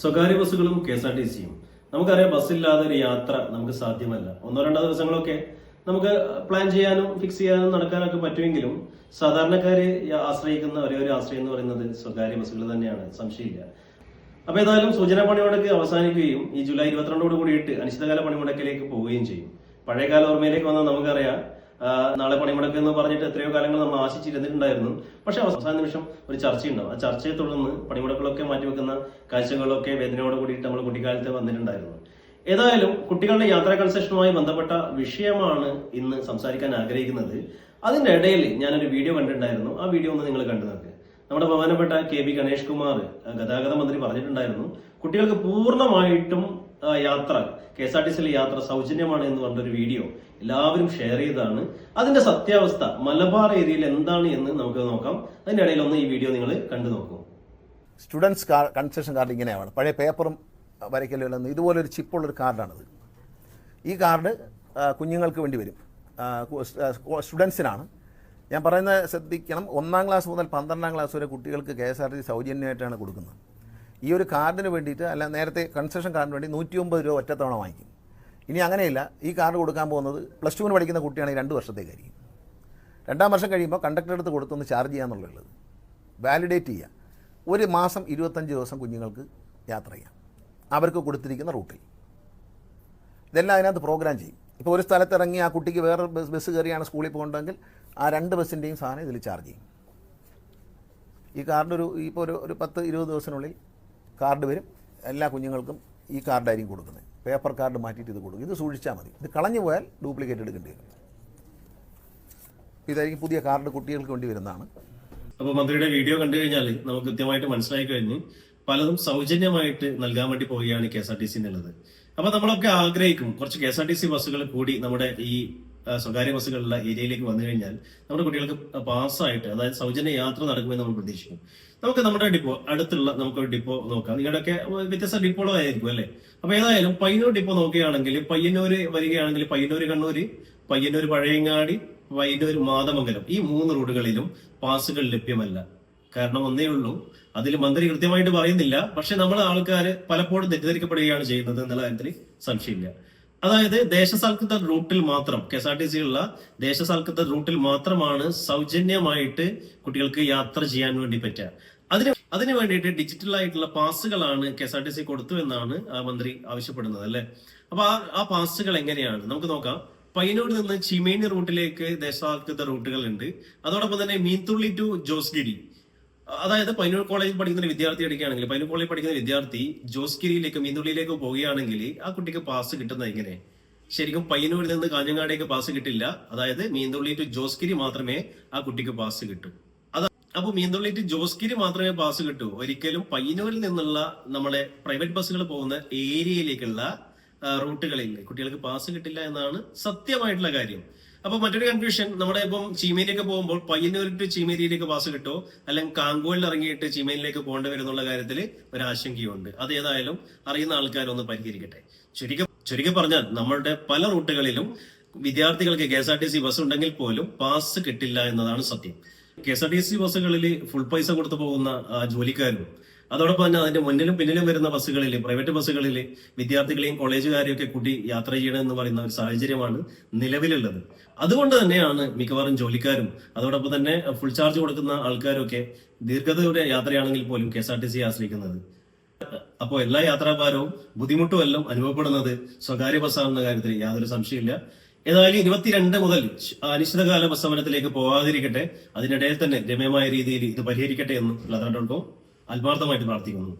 സ്വകാര്യ ബസ്സുകളും K S R T സിയും. നമുക്കറിയാം ബസ്സില്ലാതെ ഒരു യാത്ര നമുക്ക് സാധ്യമല്ല. ഒന്നോ രണ്ടോ ദിവസങ്ങളൊക്കെ നമുക്ക് പ്ലാൻ ചെയ്യാനും ഫിക്സ് ചെയ്യാനും നടക്കാനൊക്കെ പറ്റുമെങ്കിലും സാധാരണക്കാരെ ആശ്രയിക്കുന്ന ഒരേ ഒരു ആശ്രയം എന്ന് പറയുന്നത് സ്വകാര്യ ബസ്സുകൾ തന്നെയാണ്. സംശയമില്ല. അപ്പൊ ഏതായാലും സൂചനാ പണിമുടക്ക് അവസാനിക്കുകയും ഈ ജൂലൈ ഇരുപത്തിരണ്ടോട് കൂടിയിട്ട് അനിശ്ചിതകാല പണിമുടക്കിലേക്ക് പോവുകയും ചെയ്യും. പഴയകാല ഓർമ്മയിലേക്ക് വന്നാൽ നമുക്കറിയാം നാളെ പണിമുടക്ക് എന്ന് പറഞ്ഞിട്ട് എത്രയോ കാലങ്ങൾ നമ്മൾ ആശിച്ചിരുന്നിട്ടുണ്ടായിരുന്നു. പക്ഷെ അവസാന നിമിഷം ഒരു ചർച്ചയുണ്ടാവും. ആ ചർച്ചയെ തുടർന്ന് പണിമുടക്കുകളൊക്കെ മാറ്റിവെക്കുന്ന കാഴ്ചകളൊക്കെ വേദനയോട് കൂടിയിട്ട് നമ്മൾ കുട്ടിക്കാലത്ത് വന്നിട്ടുണ്ടായിരുന്നു. ഏതായാലും കുട്ടികളുടെ യാത്രാ കൺസെഷനുമായി ബന്ധപ്പെട്ട വിഷയമാണ് ഇന്ന് സംസാരിക്കാൻ ആഗ്രഹിക്കുന്നത്. അതിന്റെ ഇടയിൽ ഞാനൊരു വീഡിയോ കണ്ടിട്ടുണ്ടായിരുന്നു. ആ വീഡിയോ ഒന്ന് നിങ്ങൾ കണ്ടു നോക്ക്. നമ്മുടെ ബഹുമാനപ്പെട്ട കെ ബി ഗണേഷ് കുമാർ ഗതാഗത മന്ത്രി പറഞ്ഞിട്ടുണ്ടായിരുന്നു. കുട്ടികൾക്ക് പൂർണമായിട്ടും യാത്ര കെ എസ് ആർ ടി സിയിലെ യാത്ര സൗജന്യമാണ് എന്ന് പറഞ്ഞൊരു വീഡിയോ എല്ലാവരും ഷെയർ ചെയ്തതാണ്. അതിന്റെ സത്യാവസ്ഥ മലബാർ ഏരിയയിൽ എന്താണ് എന്ന് നമുക്ക് നോക്കാം. അതിന്റെ ഇടയിൽ ഒന്ന് ഈ വീഡിയോ നിങ്ങൾ കണ്ടു നോക്കൂ. സ്റ്റുഡൻസ് കാർഡ് കൺസെഷൻ കാർഡ് ഇങ്ങനെയാണ്. പഴയ പേപ്പറും വരയ്ക്കലും ഇതുപോലൊരു ചിപ്പുള്ളൊരു കാർഡാണിത്. ഈ കാർഡ് കുഞ്ഞുങ്ങൾക്ക് വേണ്ടി വരും. സ്റ്റുഡൻസിനാണ്. ഞാൻ പറയുന്നത് ശ്രദ്ധിക്കണം. ഒന്നാം ക്ലാസ് മുതൽ പന്ത്രണ്ടാം ക്ലാസ് വരെ കുട്ടികൾക്ക് കെ എസ് ആർ ടി സൗജന്യമായിട്ടാണ് കൊടുക്കുന്നത്. ഈ ഒരു കാർഡിന് വേണ്ടിയിട്ട് അല്ല നേരത്തെ കൺസെഷൻ കാർഡിന് വേണ്ടി നൂറ്റി ഒമ്പത് രൂപ ഒറ്റത്തവണ വാങ്ങിക്കും. ഇനി അങ്ങനെയില്ല. ഈ കാർഡ് കൊടുക്കാൻ പോകുന്നത് പ്ലസ് ടുവിന് പഠിക്കുന്ന കുട്ടിയാണെങ്കിൽ രണ്ട് വർഷത്തേക്കായിരിക്കും. രണ്ടാം വർഷം കഴിയുമ്പോൾ കണ്ടക്ടർ അടുത്ത് കൊടുത്തൊന്ന് ചാർജ് ചെയ്യാന്നുള്ളത് വാലിഡേറ്റ് ചെയ്യുക ഒരു മാസം ഇരുപത്തഞ്ച് ദിവസം കുഞ്ഞുങ്ങൾക്ക് യാത്ര ചെയ്യാം. അവർക്ക് കൊടുത്തിരിക്കുന്ന റൂട്ടിൽ. ഇതെല്ലാം അതിനകത്ത് പ്രോഗ്രാം ചെയ്യും. ഇപ്പോൾ ഒരു സ്ഥലത്ത് ഇറങ്ങി ആ കുട്ടിക്ക് വേറെ ബസ് ബസ് കയറിയാണ് സ്കൂളിൽ പോകേണ്ടതെങ്കിൽ ആ രണ്ട് ബസ്സിന്റെയും സാധനം ഇതിൽ ചാർജ് ചെയ്യും. ഈ കാർഡ് ഒരു ഇപ്പോൾ ഒരു ഒരു പത്ത് ഇരുപത് ദിവസത്തിനുള്ളിൽ കാർഡ് വരും. എല്ലാ കുഞ്ഞുങ്ങൾക്കും ഈ കാർഡായിരിക്കും കൊടുക്കുന്നത്. പേപ്പർ കാർഡ് മാറ്റിയിട്ട് ഇത് കൊടുക്കും. ഇത് സൂക്ഷിച്ചാൽ മതി. ഇത് കളഞ്ഞു പോയാൽ ഡ്യൂപ്ലിക്കേറ്റ് എടുക്കേണ്ടി വരും. ഇതായിരിക്കും പുതിയ കാർഡ് കുട്ടികൾക്ക് വേണ്ടി വരുന്നതാണ്. അപ്പോൾ മന്ത്രിയുടെ വീഡിയോ കണ്ടു കഴിഞ്ഞാൽ നമുക്ക് കൃത്യമായിട്ട് മനസ്സിലായി കഴിഞ്ഞ്. പലതും സൗജന്യമായിട്ട് നൽകാൻ വേണ്ടി പോവുകയാണ് K S R T C എന്നുള്ളത്. അപ്പൊ നമ്മളൊക്കെ ആഗ്രഹിക്കും കുറച്ച് K S R T C ബസ്സുകൾ കൂടി നമ്മുടെ ഈ സ്വകാര്യ ബസ്സുകളുള്ള ഏരിയയിലേക്ക് വന്നു കഴിഞ്ഞാൽ നമ്മുടെ കുട്ടികൾക്ക് പാസ്സായിട്ട് അതായത് സൗജന്യ യാത്ര നടക്കുമെന്ന് നമ്മൾ പ്രതീക്ഷിക്കും. നമുക്ക് നമ്മുടെ ഡിപ്പോ അടുത്തുള്ള നമുക്കൊരു ഡിപ്പോ നോക്കാം. നിങ്ങളുടെ നിങ്ങളുടെയൊക്കെ വ്യത്യസ്ത ഡിപ്പോളായിരിക്കും അല്ലെ? അപ്പൊ ഏതായാലും പയ്യന്നൂർ ഡിപ്പോ നോക്കുകയാണെങ്കിൽ പയ്യന്നൂര് വരികയാണെങ്കിൽ പയ്യന്നൂര് കണ്ണൂര് പയ്യന്നൂർ പഴയങ്ങാടി പയ്യന്നൂർ മാതമംഗലം. ഈ മൂന്ന് റോഡുകളിലും പാസ്സുകൾ ലഭ്യമല്ല. കാരണം ഒന്നേ ഉള്ളൂ. അതിൽ മന്ത്രി കൃത്യമായിട്ട് പറയുന്നില്ല. പക്ഷെ നമ്മൾ ആൾക്കാര് പലപ്പോഴും തെറ്റിദ്ധരിക്കപ്പെടുകയാണ് ചെയ്യുന്നത് എന്നുള്ള കാര്യത്തിൽ സംശയമില്ല. അതായത് ദേശസാൽകൃത റൂട്ടിൽ മാത്രം K S R T C ഉള്ള ദേശസാൽകൃത റൂട്ടിൽ മാത്രമാണ് സൗജന്യമായിട്ട് കുട്ടികൾക്ക് യാത്ര ചെയ്യാൻ വേണ്ടി പറ്റുക. അതിന് അതിന് വേണ്ടിയിട്ട് ഡിജിറ്റൽ ആയിട്ടുള്ള പാസ്സുകളാണ് K S R T C കൊടുത്തു എന്നാണ് മന്ത്രി ആവശ്യപ്പെടുന്നത് അല്ലെ? അപ്പൊ ആ ആ പാസ്സുകൾ എങ്ങനെയാണ്? നമുക്ക് നോക്കാം. പയ്യന്നൂരിൽ നിന്ന് ചിമേനി റൂട്ടിലേക്ക് ദേശസാൽകൃത റൂട്ടുകൾ ഉണ്ട്. അതോടൊപ്പം തന്നെ മീൻതുള്ളി ടു ജോസ്ഗിരി. അതായത് പൈനൂർ കോളേജിൽ പഠിക്കുന്ന വിദ്യാർത്ഥി എടുക്കുകയാണെങ്കിൽ പൈനൂർ കോളേജിൽ പഠിക്കുന്ന വിദ്യാർത്ഥി ജോസ്ഗിരിയിലേക്ക് മീന്തുള്ളിയിലേക്ക് പോവുകയാണെങ്കിൽ ആ കുട്ടിക്ക് പാസ് കിട്ടുന്നത് എങ്ങനെ? ശരിക്കും പയ്യന്നൂരിൽ നിന്ന് കാഞ്ഞങ്ങാടേക്ക് പാസ് കിട്ടില്ല. അതായത് മീന്തുള്ളി ടു ജോസ്ഗിരി മാത്രമേ ആ കുട്ടിക്ക് പാസ് കിട്ടൂ. അതാ അപ്പൊ മീന്തുള്ളി ടു ജോസ്ഗിരി മാത്രമേ പാസ് കിട്ടൂ. ഒരിക്കലും പയ്യന്നൂരിൽ നിന്നുള്ള നമ്മളെ പ്രൈവറ്റ് ബസ്സുകൾ പോകുന്ന ഏരിയയിലേക്കുള്ള റൂട്ടുകളിൽ. കുട്ടികൾക്ക് പാസ് കിട്ടില്ല എന്നാണ് സത്യമായിട്ടുള്ള കാര്യം. അപ്പൊ മറ്റൊരു കൺഫ്യൂഷൻ നമ്മുടെ ഇപ്പം ചീമേനിയൊക്കെ പോകുമ്പോൾ പയ്യന്നൂർ ടു ചീമേരിയിലേക്ക് പാസ് കിട്ടോ? അല്ലെങ്കിൽ കാങ്കോയിൽ ഇറങ്ങിയിട്ട് ചീമേനിലേക്ക് പോകേണ്ടി വരുന്നുള്ള കാര്യത്തിൽ ഒരു ആശങ്കയുണ്ട്. അത് ഏതായാലും അറിയുന്ന ആൾക്കാരൊന്ന് പരിഹരിക്കട്ടെ. ചുരുക്കം ചുരുക്കി പറഞ്ഞാൽ നമ്മളുടെ പല റൂട്ടുകളിലും വിദ്യാർത്ഥികൾക്ക് K S R T C bus ഉണ്ടെങ്കിൽ പോലും പാസ് കിട്ടില്ല എന്നതാണ് സത്യം. K S R T C ബസ്സുകളിൽ ഫുൾ പൈസ കൊടുത്തു പോകുന്ന ജോലിക്കാരും അതോടൊപ്പം തന്നെ അതിന്റെ മുന്നിലും പിന്നിലും വരുന്ന ബസ്സുകളിൽ പ്രൈവറ്റ് ബസ്സുകളിൽ വിദ്യാർത്ഥികളെയും കോളേജുകാരെയും ഒക്കെ കൂട്ടി യാത്ര ചെയ്യണം എന്ന് പറയുന്ന ഒരു സാഹചര്യമാണ് നിലവിലുള്ളത്. അതുകൊണ്ട് തന്നെയാണ് മിക്കവാറും ജോലിക്കാരും അതോടൊപ്പം തന്നെ ഫുൾ ചാർജ് കൊടുക്കുന്ന ആൾക്കാരൊക്കെ ദീർഘദൂര യാത്രയാണെങ്കിൽ പോലും K S R T C ആശ്രയിക്കുന്നത്. അപ്പോൾ എല്ലാ യാത്രാഭാരവും ബുദ്ധിമുട്ടുമെല്ലാം അനുഭവപ്പെടുന്നത് സ്വകാര്യ ബസ്സാണെന്ന കാര്യത്തിൽ യാതൊരു സംശയമില്ല ഏതായാലും ഇരുപത്തിരണ്ട് മുതൽ അനിശ്ചിതകാല ബസ് സമരത്തിലേക്ക് പോകാതിരിക്കട്ടെ അതിനിടയിൽ തന്നെ രമ്യമായ രീതിയിൽ ഇത് പരിഹരിക്കട്ടെ എന്ന് ലതാ ആത്മാർത്ഥമായിട്ട് പ്രാർത്ഥിക്കുന്നു.